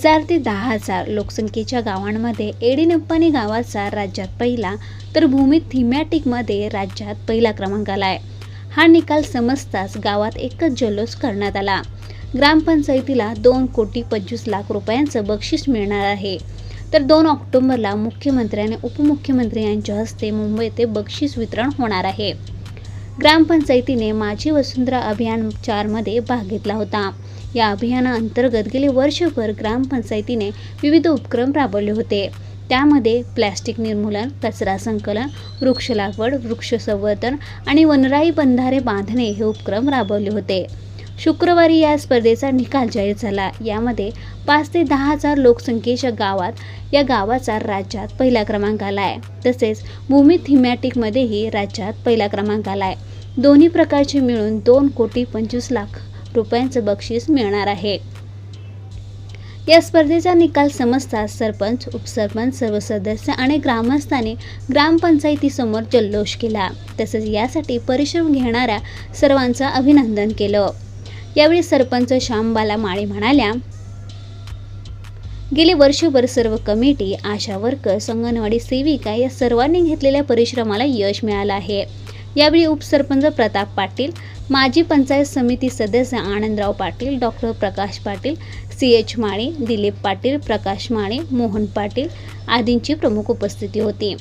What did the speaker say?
हजार ते दहा हजार लोकसंख्येच्या गावांमध्ये एडिनप्पानी गावाचा राज्यात पहिला तर भूमी थीमॅटिकमध्ये राज्यात पहिला क्रमांक आला आहे हा निकाल समजताच गावात एकच जल्लोष करण्यात आला. ग्रामपंचायतीला दोन कोटी पंचवीस लाख रुपयांचं बक्षीस मिळणार आहे. तर दोन ऑक्टोबरला मुख्यमंत्री आणि उपमुख्यमंत्री यांच्या हस्ते मुंबई येथे बक्षीस वितरण होणार आहे. ग्रामपंचायतीने माझी वसुंधरा अभियान चारमध्ये भाग घेतला होता. या अभियानाअंतर्गत गेले वर्षभर ग्रामपंचायतीने विविध उपक्रम राबवले होते. त्यामध्ये प्लॅस्टिक निर्मूलन कचरा संकलन वृक्ष लागवड वृक्ष संवर्धन आणि वनराई बंधारे बांधणे हे उपक्रम राबवले होते. शुक्रवारी या स्पर्धेचा निकाल जाहीर झाला. यामध्ये पाच ते दहा हजार लोकसंख्येच्या गावात या गावाचा राज्यात पहिला क्रमांक आला आहे तसेच भूमी थिमॅटिकमध्येही राज्यात पहिला क्रमांक आला आहे दोन्ही प्रकारचे मिळून दोन कोटी पंचवीस लाख रुपयांचं बक्षीस मिळणार आहे. या स्पर्धेचा निकाल समजताच सरपंच उपसरपंच सर्व सदस्य आणि ग्रामस्थांनी ग्रामपंचायतीसमोर जल्लोष केला. तसेच यासाठी परिश्रम घेणाऱ्या सर्वांचं अभिनंदन केलं. यावेळी सरपंच श्यामबाला माळी म्हणाल्या गेले वर्षभर सर्व कमिटी आशा वर्कर्स अंगणवाडी सेविका या सर्वांनी घेतलेल्या परिश्रमाला यश मिळालं आहे. यावेळी उपसरपंच प्रताप पाटील माजी पंचायत समिती सदस्य Anandrao Patil doctor Prakash Patil C H Mali Dilip Patil Prakash Mali Mohan Patil आदींची प्रमुख उपस्थिती होती.